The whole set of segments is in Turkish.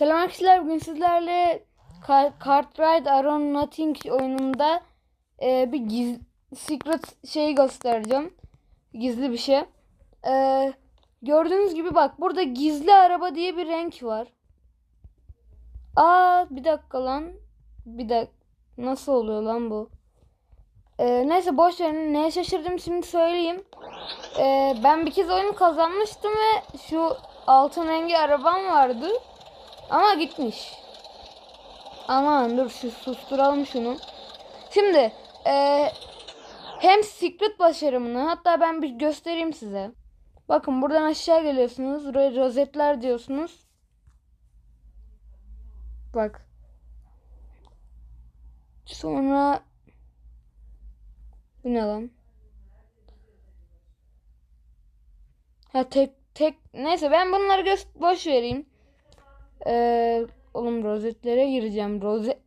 Selam arkadaşlar. Bugün sizlerle Car- Kart Ride Aeronautic oyununda e, bir giz secret şeyi göstereceğim. Gizli bir şey. E, gördüğünüz gibi bak burada gizli araba diye bir renk var. Aa bir dakika lan. Bir dakika. Nasıl oluyor lan bu? E, neyse boş verin. Neye şaşırdım şimdi söyleyeyim. E, ben bir kez oyunu kazanmıştım ve şu altın rengi arabam vardı. Ama gitmiş. Aman dur şu susturalım şunu. Şimdi eee, hem secret başarımını hatta ben bir göstereyim size. Bakın buradan aşağı geliyorsunuz. Ro- Rozetler diyorsunuz. Bak. Sonra bu ne lan? Ha tek tek neyse ben bunları boş vereyim. Ee, oğlum rozetlere gireceğim. Rozet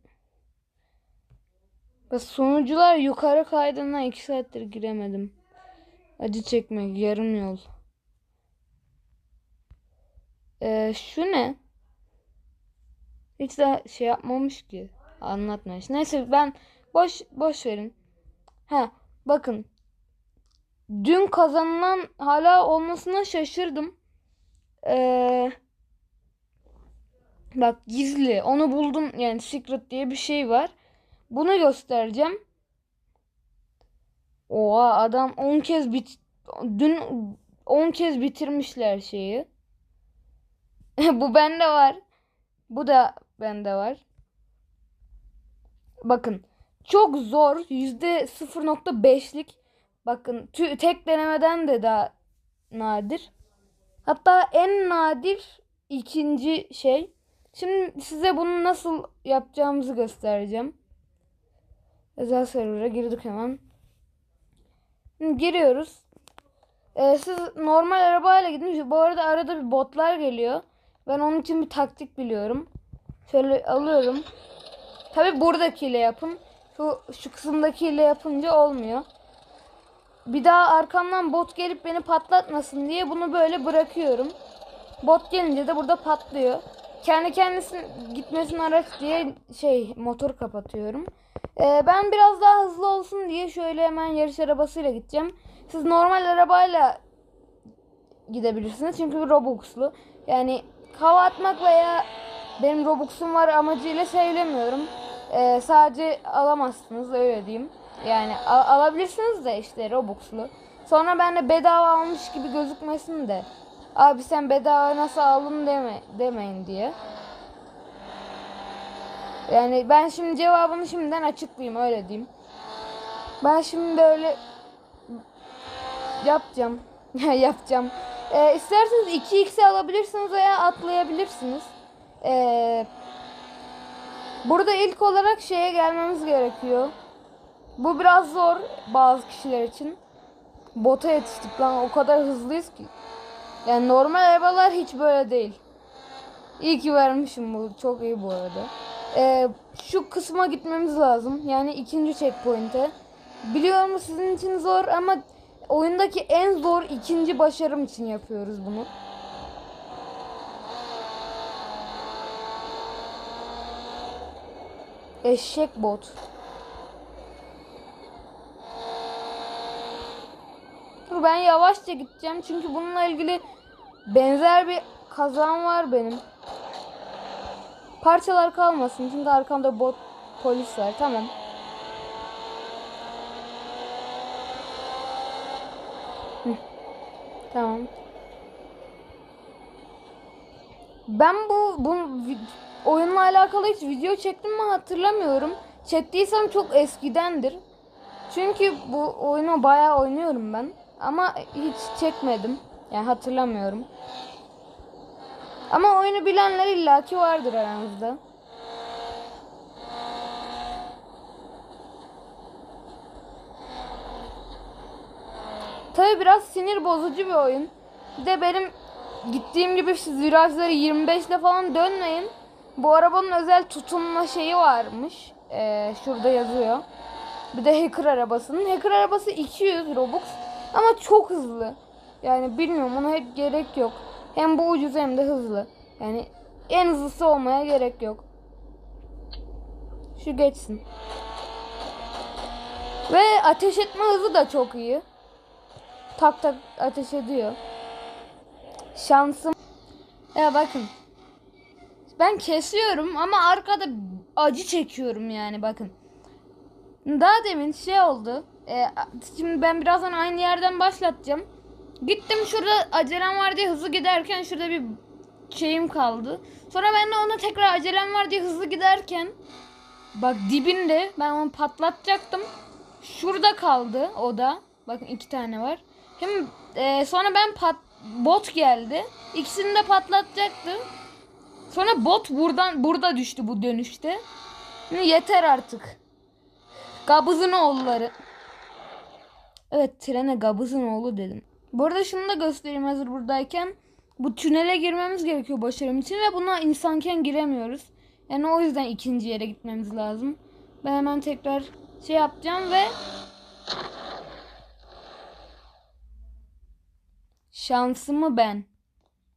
sonucular yukarı kaydığından 2 saattir giremedim. Acı çekmek yarım yol. Ee, şu ne? Hiç de şey yapmamış ki. Anlatmış. Neyse ben boş boş verin. Ha bakın. Dün kazanılan hala olmasına şaşırdım. Eee Bak gizli. Onu buldum. Yani secret diye bir şey var. Bunu göstereceğim. Oha adam 10 kez bit dün 10 kez bitirmişler şeyi. Bu bende var. Bu da bende var. Bakın çok zor. Yüzde 0.5'lik. Bakın tek denemeden de daha nadir. Hatta en nadir ikinci şey. Şimdi size bunu nasıl yapacağımızı göstereceğim. Özel server'a girdik hemen. Giriyoruz. Ee, siz normal arabayla gidin. Bu arada arada bir botlar geliyor. Ben onun için bir taktik biliyorum. Şöyle alıyorum. Tabi buradakiyle yapın. Şu, şu kısımdakiyle yapınca olmuyor. Bir daha arkamdan bot gelip beni patlatmasın diye bunu böyle bırakıyorum. Bot gelince de burada patlıyor. Kendi kendisine gitmesin araç diye şey motor kapatıyorum. Ee, ben biraz daha hızlı olsun diye şöyle hemen yarış arabasıyla gideceğim. Siz normal arabayla gidebilirsiniz çünkü Robux'lu. Yani hava atmak veya benim Robux'um var amacıyla söylemiyorum. Ee, sadece alamazsınız öyle diyeyim. Yani al- alabilirsiniz de işte Robux'lu. Sonra ben de bedava almış gibi gözükmesin de. Abi sen bedava nasıl aldın deme, demeyin diye. Yani ben şimdi cevabını şimdiden açıklayayım öyle diyeyim. Ben şimdi böyle yapacağım. yapacağım. Ee, isterseniz 2x'i alabilirsiniz veya atlayabilirsiniz. Ee, burada ilk olarak şeye gelmemiz gerekiyor. Bu biraz zor bazı kişiler için. Bota yetiştik lan o kadar hızlıyız ki. Yani normal arabalar hiç böyle değil. İyi ki vermişim bu. Çok iyi bu arada. Ee, şu kısma gitmemiz lazım. Yani ikinci checkpoint'e. Biliyorum sizin için zor ama oyundaki en zor ikinci başarım için yapıyoruz bunu. Eşek bot. Dur ben yavaşça gideceğim çünkü bununla ilgili benzer bir kazan var benim. Parçalar kalmasın çünkü arkamda bot polis var. Tamam. Tamam. Ben bu bu oyunla alakalı hiç video çektim mi hatırlamıyorum. Çektiysem çok eskidendir. Çünkü bu oyunu bayağı oynuyorum ben. Ama hiç çekmedim. Yani hatırlamıyorum. Ama oyunu bilenler illaki vardır aranızda. Tabi biraz sinir bozucu bir oyun. Bir de benim gittiğim gibi şu virajları 25 ile falan dönmeyin. Bu arabanın özel tutunma şeyi varmış. Ee, şurada yazıyor. Bir de hacker arabasının. Hacker arabası 200 Robux. Ama çok hızlı. Yani bilmiyorum ona hep gerek yok. Hem bu ucuz hem de hızlı. Yani En hızlısı olmaya gerek yok. Şu geçsin. Ve ateş etme hızı da çok iyi. Tak tak ateş ediyor. Şansım. Ya bakın. Ben kesiyorum ama arkada acı çekiyorum yani bakın. Daha demin şey oldu. Ee, şimdi ben birazdan aynı yerden başlatacağım. Gittim şurada acelem var diye hızlı giderken şurada bir şeyim kaldı. Sonra ben de ona tekrar acelem var diye hızlı giderken bak dibinde ben onu patlatacaktım. Şurada kaldı o da. Bakın iki tane var. Hem e, sonra ben pat bot geldi. İkisini de patlatacaktım. Sonra bot buradan burada düştü bu dönüşte. Yeter artık. Gabızın oğulları. Evet trene Gabızın oğlu dedim. Bu arada şunu da göstereyim hazır buradayken. Bu tünele girmemiz gerekiyor başarım için ve buna insanken giremiyoruz. Yani o yüzden ikinci yere gitmemiz lazım. Ben hemen tekrar şey yapacağım ve şansımı ben.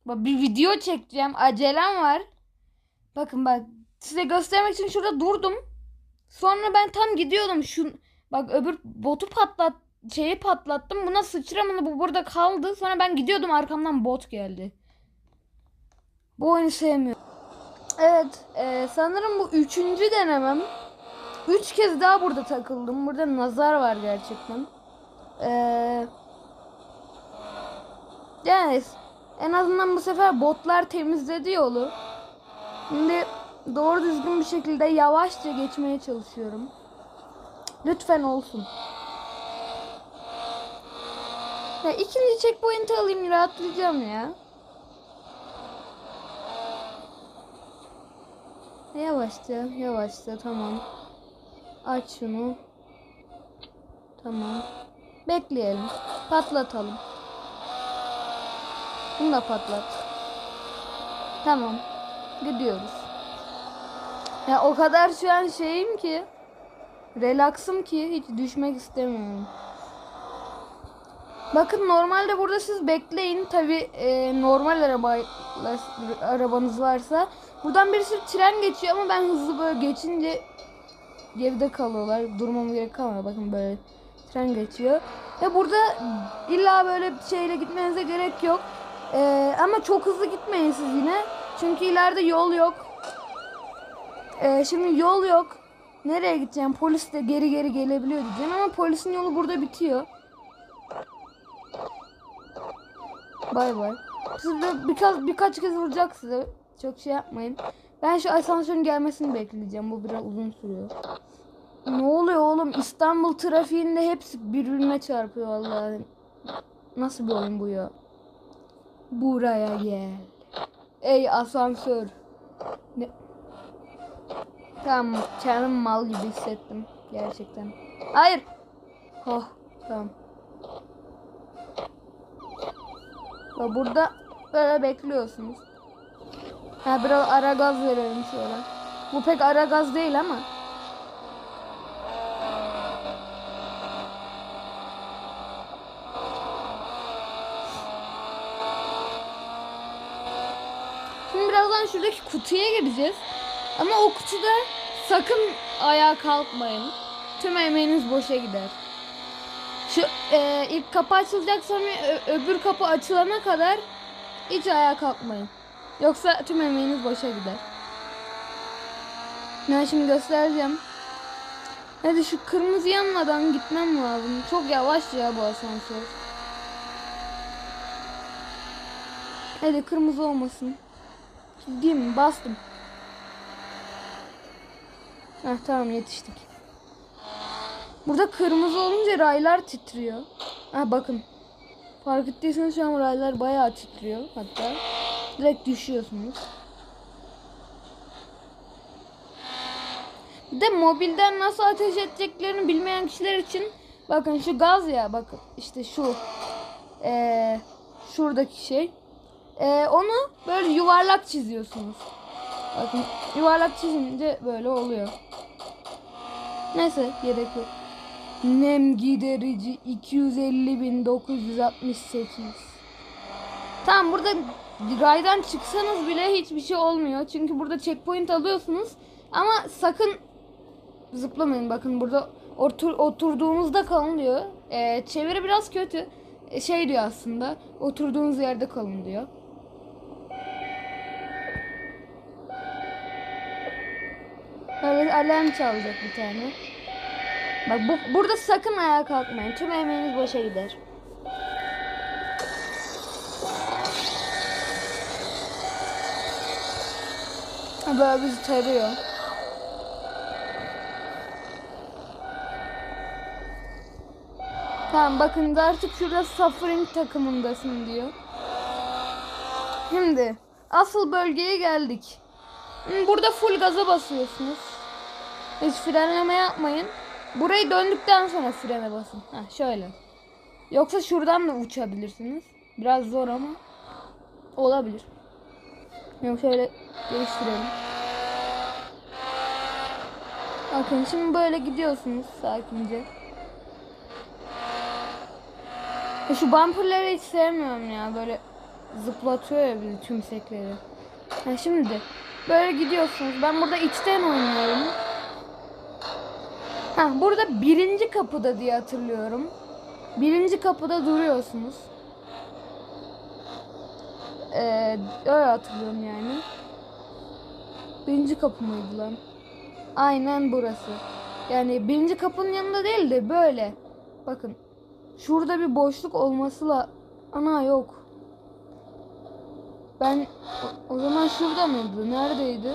Bak bir video çekeceğim. Acelem var. Bakın bak size göstermek için şurada durdum. Sonra ben tam gidiyordum. Şu bak öbür botu patlat şeyi patlattım. Buna sıçramadı. Bu burada kaldı. Sonra ben gidiyordum arkamdan bot geldi. Bu oyunu sevmiyorum. Evet. e, sanırım bu üçüncü denemem. Üç kez daha burada takıldım. Burada nazar var gerçekten. Eee... Yani en azından bu sefer botlar temizledi yolu. Şimdi doğru düzgün bir şekilde yavaşça geçmeye çalışıyorum. Lütfen olsun. Ya ikinci checkpoint alayım rahatlayacağım ya. Yavaşça, yavaşça tamam. Aç şunu. Tamam. Bekleyelim. Patlatalım. Bunu da patlat. Tamam. Gidiyoruz. Ya o kadar şu an şeyim ki relaksım ki hiç düşmek istemiyorum. Bakın normalde burada siz bekleyin. Tabi e, normal araba arabanız varsa. Buradan bir sürü tren geçiyor ama ben hızlı böyle geçince geride kalıyorlar. Durmam gerek kalmıyor. Bakın böyle tren geçiyor. Ve burada illa böyle şeyle gitmenize gerek yok. Ee, ama çok hızlı gitmeyin siz yine. Çünkü ileride yol yok. Ee, şimdi yol yok. Nereye gideceğim? Polis de geri geri gelebiliyor diyeceğim ama polisin yolu burada bitiyor. Bay bay. Siz de birkaç, birkaç kez vuracak size. Çok şey yapmayın. Ben şu asansörün gelmesini bekleyeceğim. Bu biraz uzun sürüyor. Ne oluyor oğlum? İstanbul trafiğinde hepsi birbirine çarpıyor vallahi. Nasıl bir oyun bu ya? Buraya gel. Ey asansör. Ne? Tamam kendimi mal gibi hissettim. Gerçekten. Hayır. Oh tamam. Ve burada böyle bekliyorsunuz. Ha biraz ara gaz verelim şöyle. Bu pek ara gaz değil ama. Şimdi birazdan şuradaki kutuya gireceğiz. Ama o kutuda sakın ayağa kalkmayın. Tüm emeğiniz boşa gider. Şu e, ilk kapı açılacak sonra öbür kapı açılana kadar hiç ayağa kalkmayın. Yoksa tüm emeğiniz boşa gider. Ben şimdi göstereceğim. Hadi şu kırmızı yanmadan gitmem lazım. Çok yavaş ya bu asansör. Hadi kırmızı olmasın. Mi? Bastım. Heh, tamam yetiştik. Burada kırmızı olunca raylar titriyor. Ha bakın. Fark ettiyseniz şu an raylar bayağı titriyor hatta. Direkt düşüyorsunuz. Bir de mobilden nasıl ateş edeceklerini bilmeyen kişiler için bakın şu gaz ya bakın işte şu ee, şuradaki şey ee, onu böyle yuvarlak çiziyorsunuz. Bakın yuvarlak çizince böyle oluyor. Neyse gerek yok. Nem giderici 250.968. Tamam burada raydan çıksanız bile hiçbir şey olmuyor. Çünkü burada checkpoint alıyorsunuz. Ama sakın zıplamayın. Bakın burada otur, oturduğunuzda kalın diyor. Ee, çeviri biraz kötü. Ee, şey diyor aslında. Oturduğunuz yerde kalın diyor. Alarm çalacak bir tane. Bak bu, burada sakın ayağa kalkmayın. Tüm emeğiniz boşa gider. Böyle bizi tarıyor. Tamam bakın artık şurada Suffering takımındasın diyor. Şimdi asıl bölgeye geldik. Burada full gaza basıyorsunuz. Hiç frenleme yapmayın. Burayı döndükten sonra frene basın. Ha şöyle. Yoksa şuradan da uçabilirsiniz. Biraz zor ama olabilir. Yok şöyle değiştirelim. Bakın şimdi böyle gidiyorsunuz sakince. Ya Şu bumperları hiç sevmiyorum ya böyle zıplatıyor ya bizi tümsekleri. Ha şimdi böyle gidiyorsunuz. Ben burada içten oynuyorum. Ha burada birinci kapıda diye hatırlıyorum. Birinci kapıda duruyorsunuz. Ee, öyle hatırlıyorum yani. Birinci kapı mıydı lan? Aynen burası. Yani birinci kapının yanında değil de böyle. Bakın. Şurada bir boşluk olması la... Ana yok. Ben o, o zaman şurada mıydı? Neredeydi?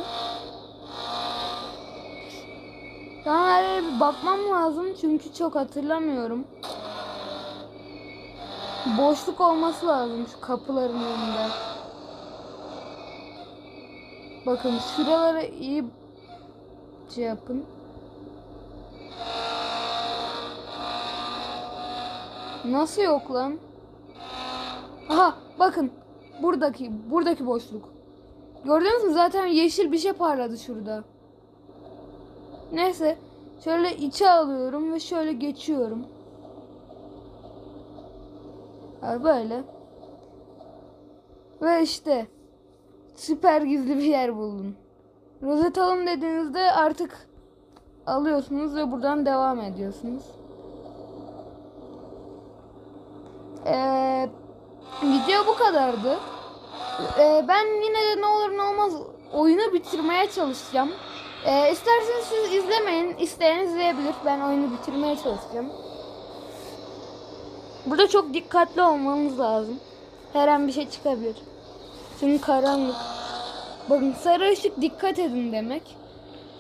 Tamam her yere bir bakmam lazım çünkü çok hatırlamıyorum. Boşluk olması lazım şu kapıların önünde. Bakın şuralara iyi şey yapın. Nasıl yok lan? Aha bakın buradaki buradaki boşluk. Gördünüz mü zaten yeşil bir şey parladı şurada. Neyse şöyle içe alıyorum ve şöyle geçiyorum. Ha, böyle. Ve işte süper gizli bir yer buldum. Rozet alın dediğinizde artık alıyorsunuz ve buradan devam ediyorsunuz. Ee, video bu kadardı. Ee, ben yine de ne olur ne olmaz oyunu bitirmeye çalışacağım. Ee, isterseniz siz izlemeyin. İsteyen izleyebilir. Ben oyunu bitirmeye çalışacağım. Burada çok dikkatli olmanız lazım. Her an bir şey çıkabilir. Çünkü karanlık. Bakın sarı ışık dikkat edin demek.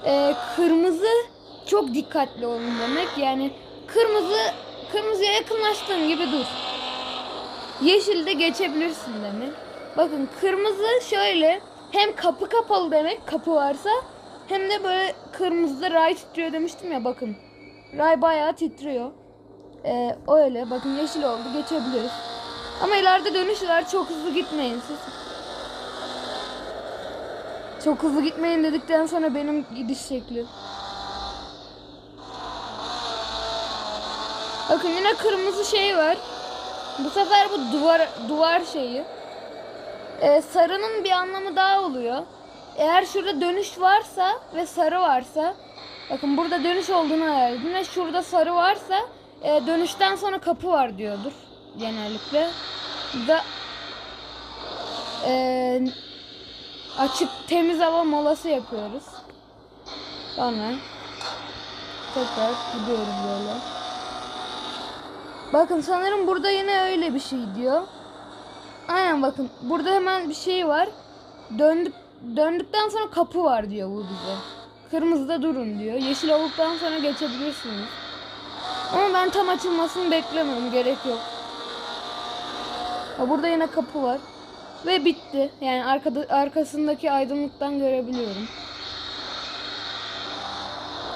Ee, kırmızı çok dikkatli olun demek. Yani kırmızı kırmızıya yakınlaştığın gibi dur. Yeşilde geçebilirsin demek. Bakın kırmızı şöyle hem kapı kapalı demek kapı varsa hem de böyle kırmızıda ray titriyor demiştim ya bakın. Ray bayağı titriyor. Ee, öyle bakın yeşil oldu geçebiliriz. Ama ileride dönüş var çok hızlı gitmeyin siz. Çok hızlı gitmeyin dedikten sonra benim gidiş şekli. Bakın yine kırmızı şey var. Bu sefer bu duvar duvar şeyi. Ee, sarının bir anlamı daha oluyor. Eğer şurada dönüş varsa ve sarı varsa bakın burada dönüş olduğunu hayal edin ve şurada sarı varsa e, dönüşten sonra kapı var diyordur genellikle. Da e, açık temiz hava molası yapıyoruz. Sonra tekrar gidiyoruz böyle. Bakın sanırım burada yine öyle bir şey diyor. Aynen bakın burada hemen bir şey var. Döndük döndükten sonra kapı var diyor bu bize. Kırmızıda durun diyor. Yeşil olduktan sonra geçebilirsiniz. Ama ben tam açılmasını beklemiyorum. Gerek yok. Ha, burada yine kapı var. Ve bitti. Yani arkada, arkasındaki aydınlıktan görebiliyorum.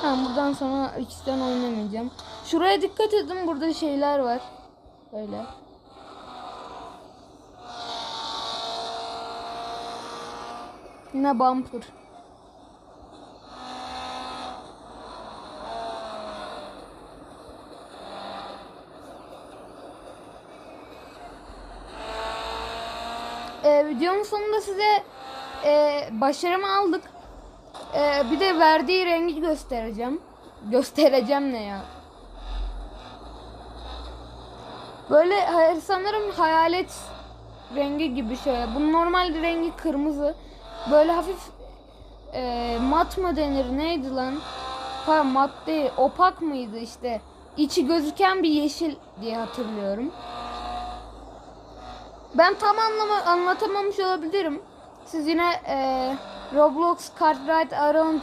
Tamam buradan sonra ikisinden oynamayacağım. Şuraya dikkat edin. Burada şeyler var. Böyle. Yine bumper. Ee, videonun sonunda size e, başarımı aldık. E, bir de verdiği rengi göstereceğim. Göstereceğim ne ya? Böyle sanırım hayalet rengi gibi şöyle. Bunun normal rengi kırmızı. Böyle hafif e, mat mı denir neydi lan? Ha mat değil. Opak mıydı işte. İçi gözüken bir yeşil diye hatırlıyorum. Ben tam anlama, anlatamamış olabilirim. Siz yine e, Roblox Card Ride Around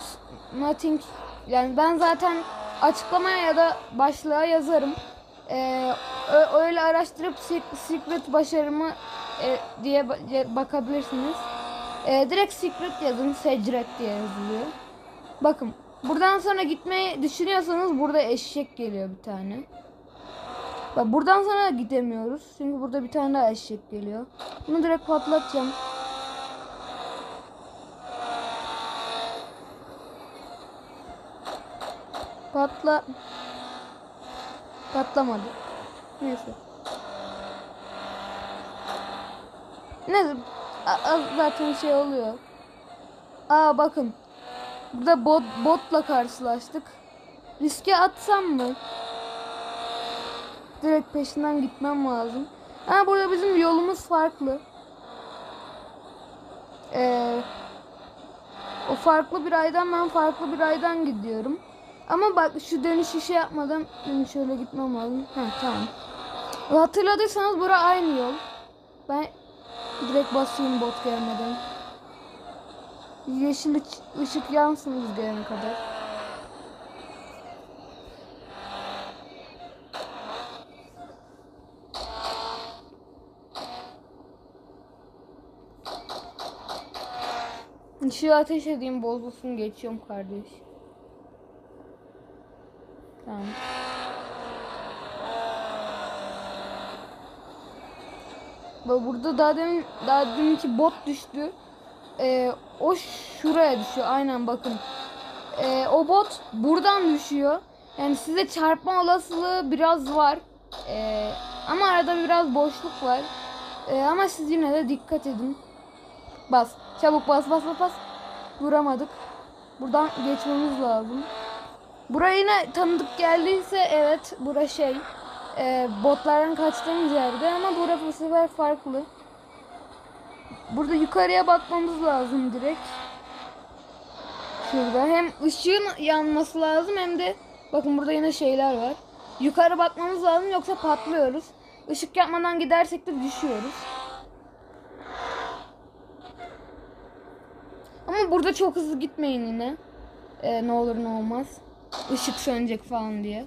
Nothing yani ben zaten açıklamaya ya da başlığa yazarım. E, öyle araştırıp sec- secret başarımı e, diye bakabilirsiniz. E, direkt secret yazın. Secret diye yazılıyor. Bakın buradan sonra gitmeyi düşünüyorsanız burada eşek geliyor bir tane. Bak buradan sonra gidemiyoruz. Çünkü burada bir tane daha eşek geliyor. Bunu direkt patlatacağım. Patla. Patlamadı. Neyse. Neyse. Zaten şey oluyor. Aa bakın. Burada bot botla karşılaştık. Riske atsam mı? Direkt peşinden gitmem lazım. Ha burada bizim yolumuz farklı. Ee, o farklı bir aydan ben farklı bir aydan gidiyorum. Ama bak şu dönüşü şey yapmadan benim şöyle gitmem lazım. Ha tamam. Hatırladıysanız bura aynı yol. Ben direkt basayım bot gelmeden. Yeşil ışık yansın biz kadar. Şu ateş edeyim bozulsun geçiyorum kardeş. Tamam. Burada daha demin daha deminki bot düştü. Ee, o şuraya düşüyor. Aynen bakın. Ee, o bot buradan düşüyor. Yani size çarpma olasılığı biraz var. Ee, ama arada biraz boşluk var. Ee, ama siz yine de dikkat edin. Bas. Çabuk bas bas bas bas. Vuramadık. Buradan geçmemiz lazım. Buraya yine tanıdık geldiyse evet bura şey e, botlardan kaçtığımız yerde ama bura bu sefer farklı. Burada yukarıya bakmamız lazım direkt. Şurada hem ışığın yanması lazım hem de bakın burada yine şeyler var. Yukarı bakmamız lazım yoksa patlıyoruz. Işık yapmadan gidersek de düşüyoruz. Ama burada çok hızlı gitmeyin yine. Ee, ne olur ne olmaz. Işık sönecek falan diye.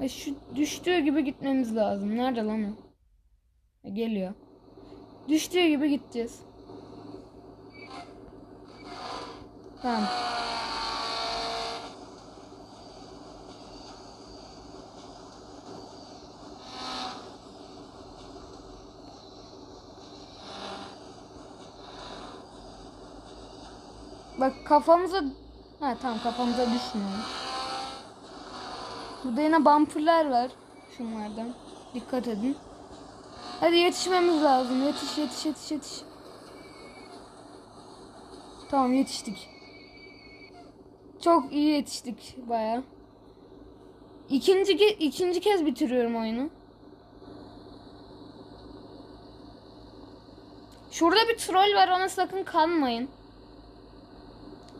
E şu düştüğü gibi gitmemiz lazım. Nerede lan o? E, geliyor. Düştüğü gibi gideceğiz. Tamam. Bak kafamıza... Ha tamam kafamıza düşmüyor. Burada yine bumperlar var. Şunlardan. Dikkat edin. Hadi yetişmemiz lazım. Yetiş yetiş yetiş yetiş. Tamam yetiştik. Çok iyi yetiştik baya. İkinci, ke- kez bitiriyorum oyunu. Şurada bir troll var ona sakın kanmayın.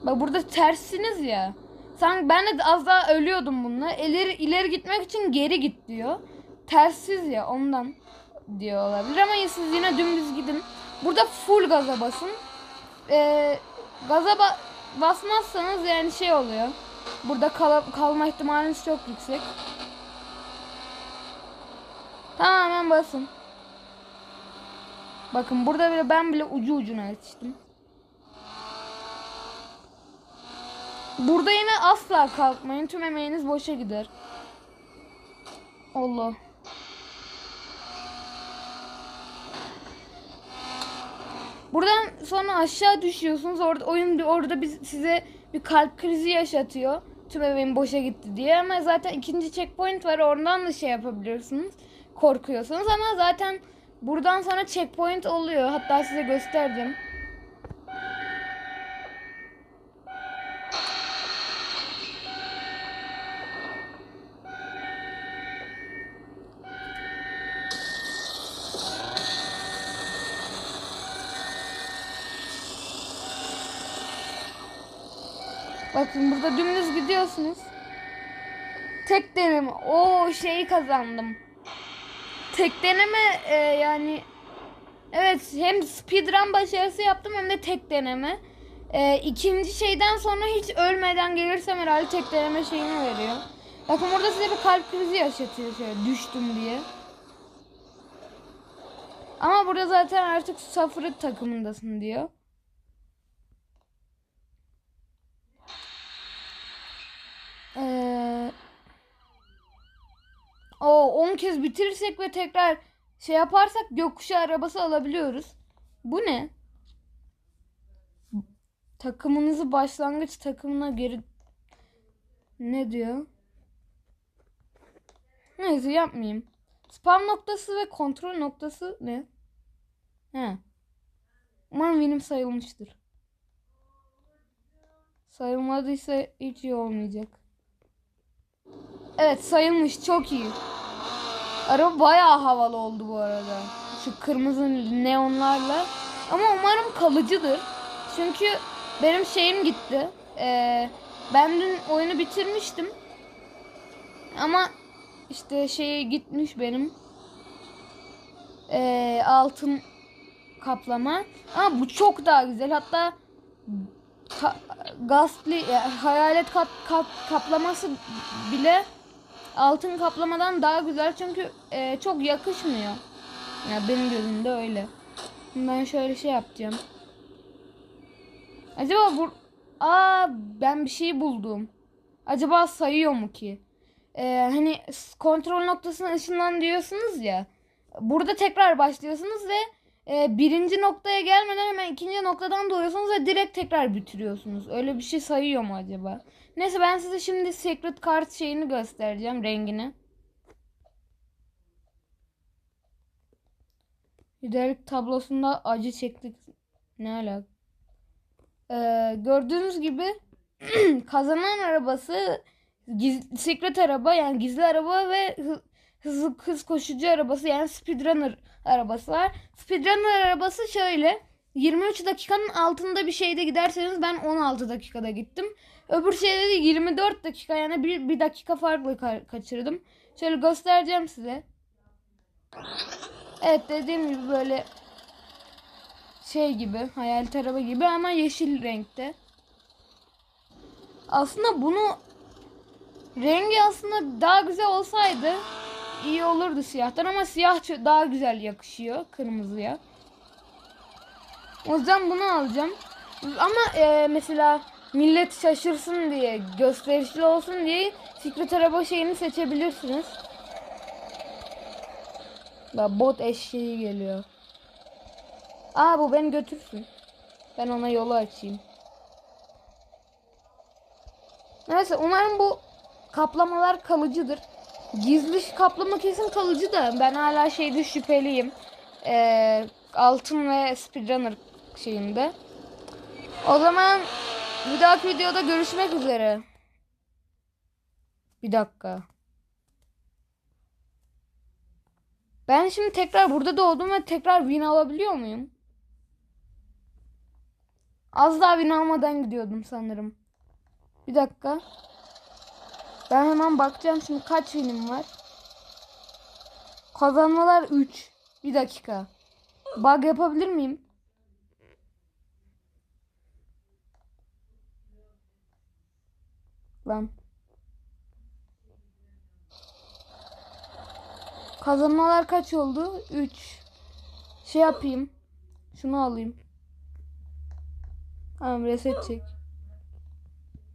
Bak burada tersiniz ya. Sanki ben de az daha ölüyordum bununla. İleri, ileri gitmek için geri git diyor. Tersiz ya ondan diyor olabilir ama siz yine dümdüz gidin. Burada full gaza basın. Ee, gaza ba- basmazsanız yani şey oluyor. Burada kal- kalma ihtimaliniz çok yüksek. Tamamen basın. Bakın burada bile ben bile ucu ucuna yetiştim. Burada yine asla kalkmayın. Tüm emeğiniz boşa gider. Allah. Buradan sonra aşağı düşüyorsunuz. Orada oyun orada biz size bir kalp krizi yaşatıyor. Tüm emeğim boşa gitti diye ama zaten ikinci checkpoint var. Oradan da şey yapabiliyorsunuz. Korkuyorsunuz ama zaten Buradan sonra checkpoint oluyor. Hatta size göstereceğim. Bakın burada dümdüz gidiyorsunuz. Tek deneme. O şeyi kazandım. Tek deneme e, yani evet hem speedrun başarısı yaptım hem de tek deneme. E, ikinci şeyden sonra hiç ölmeden gelirsem herhalde tek deneme şeyini veriyor. Bakın burada size bir kalp krizi yaşatıyor şöyle düştüm diye. Ama burada zaten artık sıfır takımındasın diyor. Ee, o 10 kez bitirirsek ve tekrar şey yaparsak gökkuşağı arabası alabiliyoruz. Bu ne? Takımınızı başlangıç takımına geri ne diyor? Neyse yapmayayım. Spam noktası ve kontrol noktası ne? He. Umarım benim sayılmıştır. Sayılmadıysa hiç iyi olmayacak. Evet sayılmış çok iyi. Araba bayağı havalı oldu bu arada. Şu kırmızı neonlarla. Ama umarım kalıcıdır. Çünkü benim şeyim gitti. Ee, ben dün oyunu bitirmiştim. Ama işte şey gitmiş benim. Ee, altın kaplama. Ama bu çok daha güzel. Hatta ka- Gastly e, hayalet kat, kat, kaplaması bile altın kaplamadan daha güzel çünkü e, çok yakışmıyor. Ya benim gözümde öyle. Ben şöyle şey yapacağım. Acaba bu Aa ben bir şey buldum. Acaba sayıyor mu ki? Ee, hani kontrol noktasına ışınlan diyorsunuz ya. Burada tekrar başlıyorsunuz ve e, birinci noktaya gelmeden hemen ikinci noktadan doğuyorsunuz ve direkt tekrar bitiriyorsunuz. Öyle bir şey sayıyor mu acaba? Neyse ben size şimdi secret card şeyini göstereceğim rengini. Liderlik tablosunda acı çektik. Ne alaka? Ee, gördüğünüz gibi kazanan arabası giz, secret araba yani gizli araba ve hı, hızlı hız koşucu arabası yani speedrunner arabası var. Speedrunner arabası şöyle 23 dakikanın altında bir şeyde giderseniz ben 16 dakikada gittim. Öbür şeyde de 24 dakika yani bir, bir dakika farklı ka- kaçırdım. Şöyle göstereceğim size. Evet dediğim gibi böyle şey gibi hayal araba gibi ama yeşil renkte. Aslında bunu rengi aslında daha güzel olsaydı iyi olurdu siyahtan ama siyah daha güzel yakışıyor kırmızıya. O yüzden bunu alacağım. Ama e, mesela millet şaşırsın diye, gösterişli olsun diye secret araba şeyini seçebilirsiniz. Da bot eşeği geliyor. Aa bu beni götürsün. Ben ona yolu açayım. Neyse umarım bu kaplamalar kalıcıdır. Gizli kaplama kesin kalıcı da ben hala şeyde şüpheliyim. Ee, altın ve speedrunner şeyinde. O zaman bir dahaki videoda görüşmek üzere. Bir dakika. Ben şimdi tekrar burada doğdum ve tekrar win alabiliyor muyum? Az daha win almadan gidiyordum sanırım. Bir dakika. Ben hemen bakacağım şimdi kaç winim var. Kazanmalar 3. Bir dakika. Bug yapabilir miyim? Lan. Kazanmalar kaç oldu? 3. Şey yapayım. Şunu alayım. Tamam reset çek.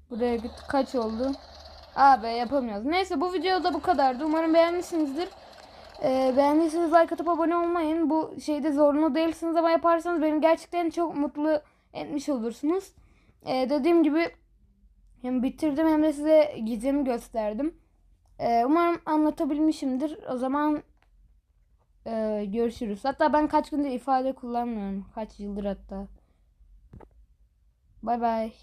Buraya git. Kaç oldu? Aa be yapamıyoruz. Neyse bu videoda bu kadardı. Umarım beğenmişsinizdir. Ee, beğendiyseniz like atıp abone olmayın. Bu şeyde zorunlu değilsiniz ama yaparsanız beni gerçekten çok mutlu etmiş olursunuz. Ee, dediğim gibi hem bitirdim hem de size gizemi gösterdim. Ee, umarım anlatabilmişimdir. O zaman Ee, görüşürüz. Hatta ben kaç gündür ifade kullanmıyorum. Kaç yıldır hatta. Bay bay.